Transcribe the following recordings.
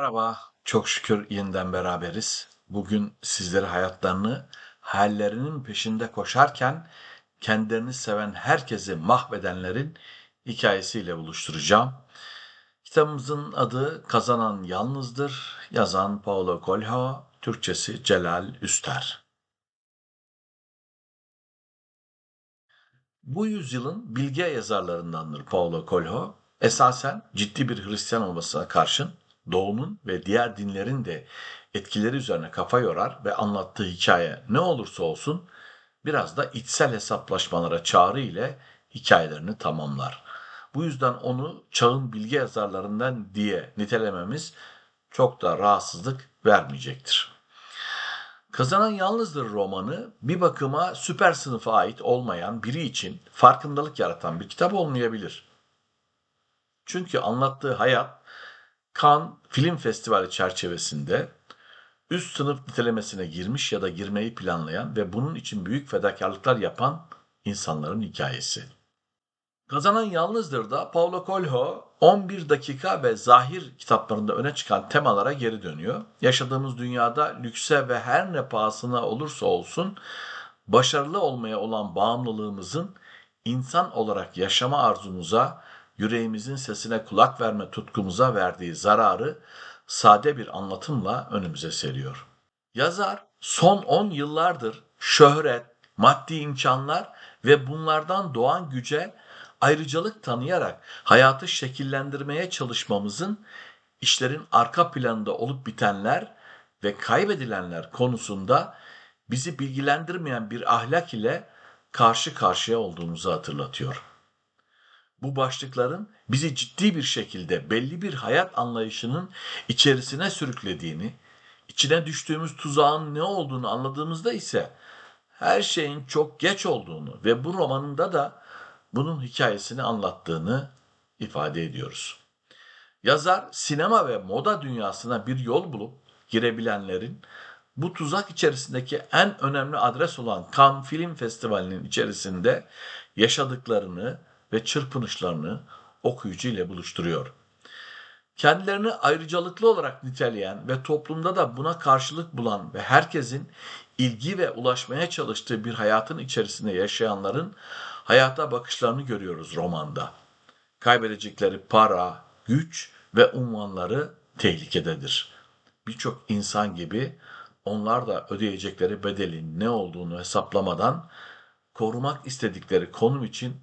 Merhaba, çok şükür yeniden beraberiz. Bugün sizlere hayatlarını hayallerinin peşinde koşarken kendilerini seven herkesi mahvedenlerin hikayesiyle buluşturacağım. Kitabımızın adı Kazanan Yalnızdır, yazan Paulo Coelho, Türkçesi Celal Üster. Bu yüzyılın bilge yazarlarındandır Paulo Coelho. Esasen ciddi bir Hristiyan olmasına karşın Doğu'nun ve diğer dinlerin de etkileri üzerine kafa yorar ve anlattığı hikaye ne olursa olsun biraz da içsel hesaplaşmalara çağrı ile hikayelerini tamamlar. Bu yüzden onu çağın bilgi yazarlarından diye nitelememiz çok da rahatsızlık vermeyecektir. Kazanan Yalnızdır romanı bir bakıma süper sınıfa ait olmayan biri için farkındalık yaratan bir kitap olmayabilir. Çünkü anlattığı hayat Cannes Film Festivali çerçevesinde üst sınıf nitelemesine girmiş ya da girmeyi planlayan ve bunun için büyük fedakarlıklar yapan insanların hikayesi. Kazanan Yalnızdır da Paulo Coelho 11 dakika ve zahir kitaplarında öne çıkan temalara geri dönüyor. Yaşadığımız dünyada lükse ve her ne pahasına olursa olsun başarılı olmaya olan bağımlılığımızın insan olarak yaşama arzumuza yüreğimizin sesine kulak verme tutkumuza verdiği zararı sade bir anlatımla önümüze seriyor. Yazar son 10 yıllardır şöhret, maddi imkanlar ve bunlardan doğan güce ayrıcalık tanıyarak hayatı şekillendirmeye çalışmamızın işlerin arka planında olup bitenler ve kaybedilenler konusunda bizi bilgilendirmeyen bir ahlak ile karşı karşıya olduğumuzu hatırlatıyor bu başlıkların bizi ciddi bir şekilde belli bir hayat anlayışının içerisine sürüklediğini, içine düştüğümüz tuzağın ne olduğunu anladığımızda ise her şeyin çok geç olduğunu ve bu romanında da bunun hikayesini anlattığını ifade ediyoruz. Yazar sinema ve moda dünyasına bir yol bulup girebilenlerin bu tuzak içerisindeki en önemli adres olan Cannes Film Festivali'nin içerisinde yaşadıklarını ve çırpınışlarını okuyucu ile buluşturuyor. Kendilerini ayrıcalıklı olarak niteleyen ve toplumda da buna karşılık bulan ve herkesin ilgi ve ulaşmaya çalıştığı bir hayatın içerisinde yaşayanların hayata bakışlarını görüyoruz romanda. Kaybedecekleri para, güç ve unvanları tehlikededir. Birçok insan gibi onlar da ödeyecekleri bedelin ne olduğunu hesaplamadan korumak istedikleri konum için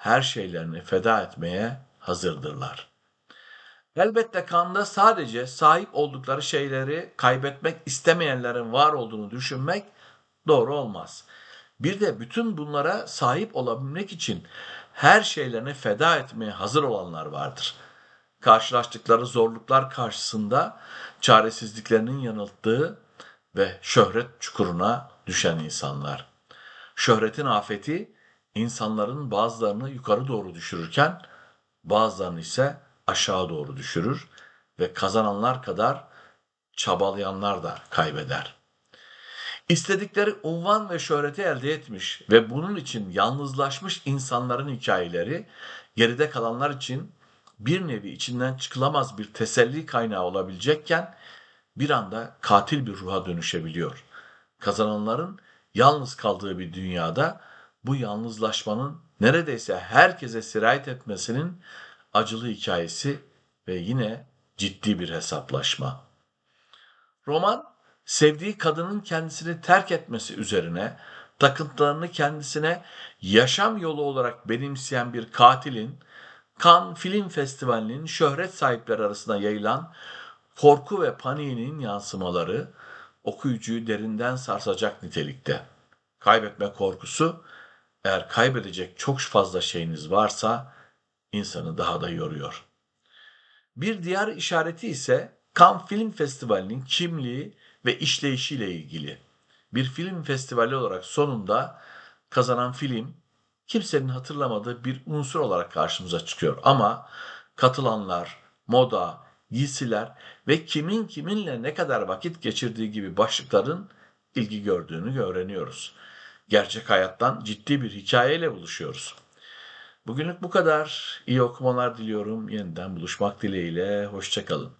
her şeylerini feda etmeye hazırdırlar. Elbette kanda sadece sahip oldukları şeyleri kaybetmek istemeyenlerin var olduğunu düşünmek doğru olmaz. Bir de bütün bunlara sahip olabilmek için her şeylerini feda etmeye hazır olanlar vardır. Karşılaştıkları zorluklar karşısında çaresizliklerinin yanılttığı ve şöhret çukuruna düşen insanlar. Şöhretin afeti insanların bazılarını yukarı doğru düşürürken bazılarını ise aşağı doğru düşürür ve kazananlar kadar çabalayanlar da kaybeder. İstedikleri unvan ve şöhreti elde etmiş ve bunun için yalnızlaşmış insanların hikayeleri geride kalanlar için bir nevi içinden çıkılamaz bir teselli kaynağı olabilecekken bir anda katil bir ruha dönüşebiliyor. Kazananların yalnız kaldığı bir dünyada bu yalnızlaşmanın neredeyse herkese sirayet etmesinin acılı hikayesi ve yine ciddi bir hesaplaşma. Roman sevdiği kadının kendisini terk etmesi üzerine takıntılarını kendisine yaşam yolu olarak benimseyen bir katilin Cannes Film Festivali'nin şöhret sahipleri arasında yayılan korku ve paniğinin yansımaları okuyucuyu derinden sarsacak nitelikte. Kaybetme korkusu eğer kaybedecek çok fazla şeyiniz varsa insanı daha da yoruyor. Bir diğer işareti ise Cannes Film Festivali'nin kimliği ve işleyişiyle ilgili. Bir film festivali olarak sonunda kazanan film kimsenin hatırlamadığı bir unsur olarak karşımıza çıkıyor. Ama katılanlar, moda, giysiler ve kimin kiminle ne kadar vakit geçirdiği gibi başlıkların ilgi gördüğünü öğreniyoruz gerçek hayattan ciddi bir hikayeyle buluşuyoruz. Bugünlük bu kadar. İyi okumalar diliyorum. Yeniden buluşmak dileğiyle. Hoşçakalın.